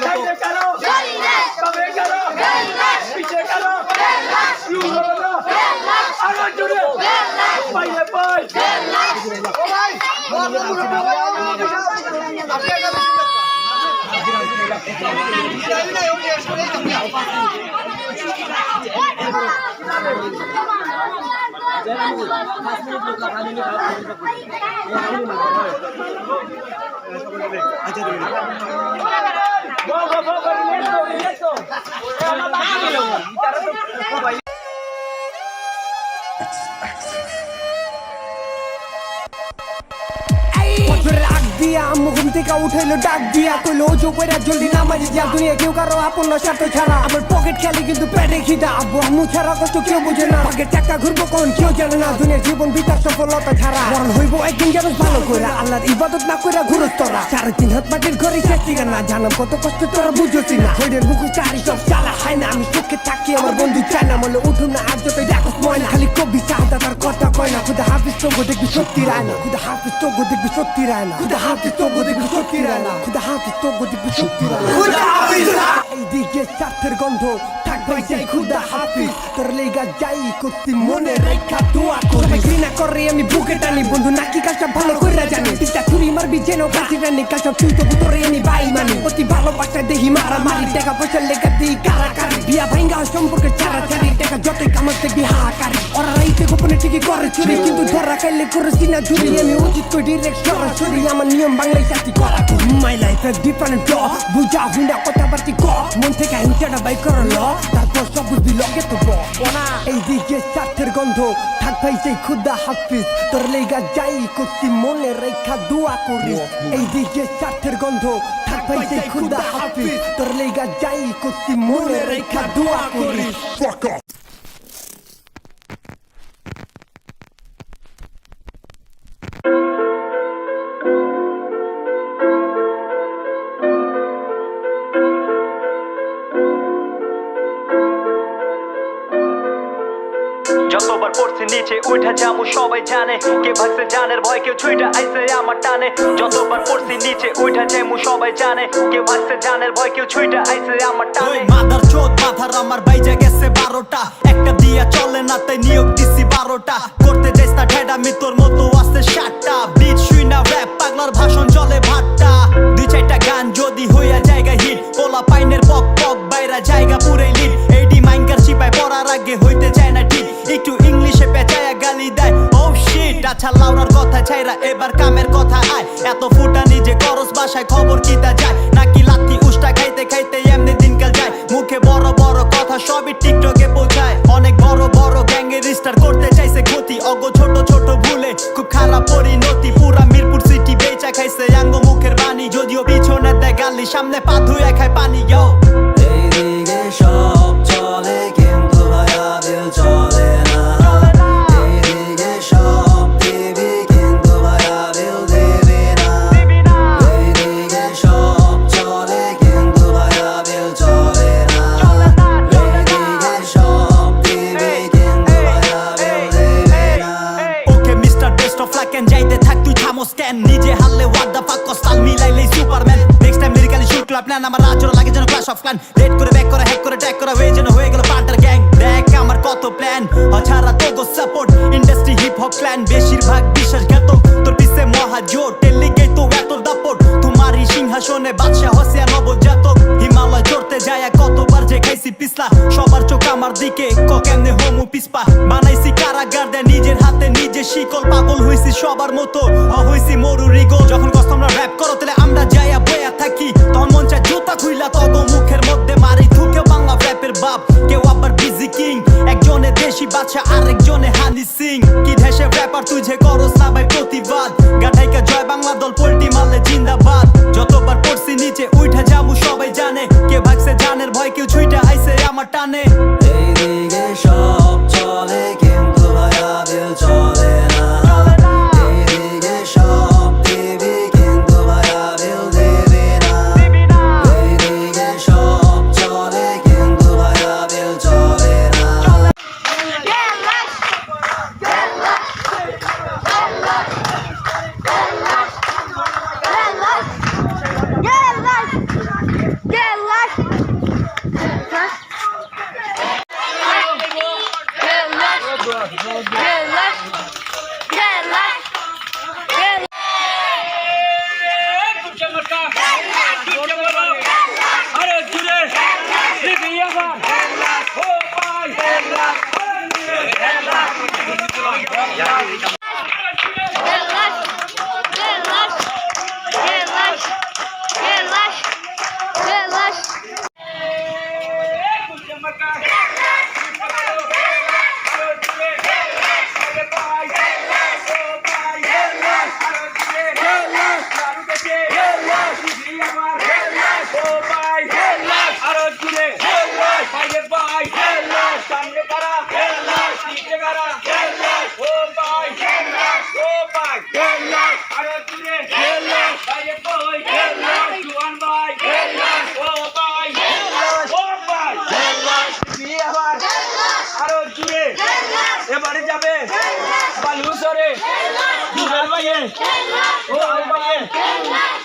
সাইডে কারও কবে কারও পিছে কারও ইউ হলো আরও জোরে পাইলে পাই ও ভাই গো গো দিয়া আম্মু ঘুম থেকে উঠাইলো, ডাক দিয়া কইলো ওজো কইরা জলদি নামাজি যা দুনিয়া কেউ কারও আপন স্বার্থ ছাড়া। আমার পকেট খালি কিন্তু পেটে খিদা। আব্বু, আম্মু ছাড়া কষ্ট কেউ বুঝে না। ভাগের টাকা ঘুরবো কোন, কেউ জানে না দুনিয়া জীবন বিকাশ, সফলতা ছাড়া। মরণ হইব একদিন যেন ভালো কইরা। আল্লাহর ইবাদত না কইরা ঘুরস তোরা। সাড়ে তিন হাত মাটির ঘরে শেষি না জানাম কত কষ্ট তোরা বুঝছি না। হইডের বুকু চারি সব চালা হয় না। আমি চোখে থাকি আমার বন্ধু চায় না। বলে উঠুন না, আর যতই দেখো ময়না। খালি কবি চাহদা তার কথা কয় না। খুদা হাফিজ তো দেখবি সত্যি রায় না। খুদা হাফিজ তো দেখবি সত্যি রায় না। খুদা হাফিজ তো দেখবি সত্যি রায় না খুদা হাফিজ তো দেখবি সত্যি রায় না খুদা হাফিজ এই দিকে স্বার্থের গন্ধ থাকবে যাই খুদা হাফিজ তোর লেগা যাই করতি মনে রেখা দোয়া করি ঘৃণা করে আমি বুকে টানি বন্ধু নাকি কাজটা ভালো করে জানি তিনটা ছুরি মারবি যেন কাছি রানি কাজটা তুই তো ভিতরে আমি বাই মানি অতি ভালোবাসা দেহি মারা মারি টাকা পয়সা লেগা দিই কারাকারি বিয়া ভাঙ্গা সম্পর্কে ছাড়া ছাড়ি টাকা যতই কামাতে গিয়ে হাহাকারি ওরা গোপনে ঠিকই করে চুরি কিন্তু ধরা খাইলে করেছি না চুরি আমি উচিত করে ডিরেক্ট সরাসরি আমার নিয়ম বাংলায় চাকরি করা। মাই লাইফ এ ডিফারেন্ট ল। বুঝা হুন্ডা কথাবার্তি ক। মন থেকে হিংসাটা বাই করো ল। তারপর সব বুঝবি লগে তো এই দিকে স্বার্থের গন্ধ থাক ভাই সেই খুদা হাফিজ। তোর লেগা যাই করছি মনে রেখা দোয়া করি এই দিকে স্বার্থের গন্ধ থাক ভাই সেই খুদা হাফিজ। তোর লেগা যাই করছি মনে রেখা দোয়া করি যতবার পড়ছি নিচে, উঠা যামু সবাই জানে। কে ভাগছে জানের ভয়, কেউ ছুইটা আইছে আমার টানে। যতবার পড়ছি নিচে, উঠা যামু সবাই জানে। কে ভাগছে জানের ভয়, কেউ ছুইটা আইছে আমার টানে। মাদার চোদ আচ্ছা লাউরার কথা ছাইরা এবার কামের কথা আয়। এত ফুটা নিজে করস বাসায় খবর কিতা যায়? নাকি লাথি উষ্টা খাইতে খাইতে থামোস কেন নিজে হারলে হোয়াট দ্য ফাক কস্তাল মিলাইলে superman next time lyrically shoot club plan আমার আচরণ লাগে যেন ক্লাশ অফ ক্লান লেট করে ব্যাক করে হ্যাক করে ট্যাক করা হয়ে যেন হয়ে গেল পান্টার গ্যাং দেখ আমার কত প্ল্যান অছাড়া তো গো support industry hip hop clan বেশিরভাগ বিশ্বাসঘাত সবার মতো হয়েছি মরুরি গোল ইয়াবান ও ভাই বাইয়ে ও আল বাইয়ে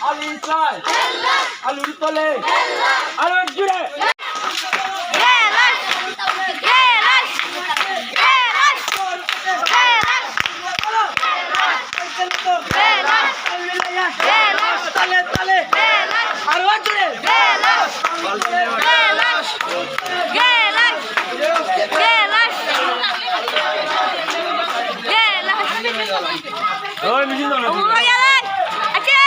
আল ইসলাম আল উতলে আল জুড়ে আরও জুড়ে Action!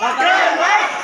Action!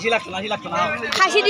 খাসি লাগতো না খাসি লাগতো না। খাসি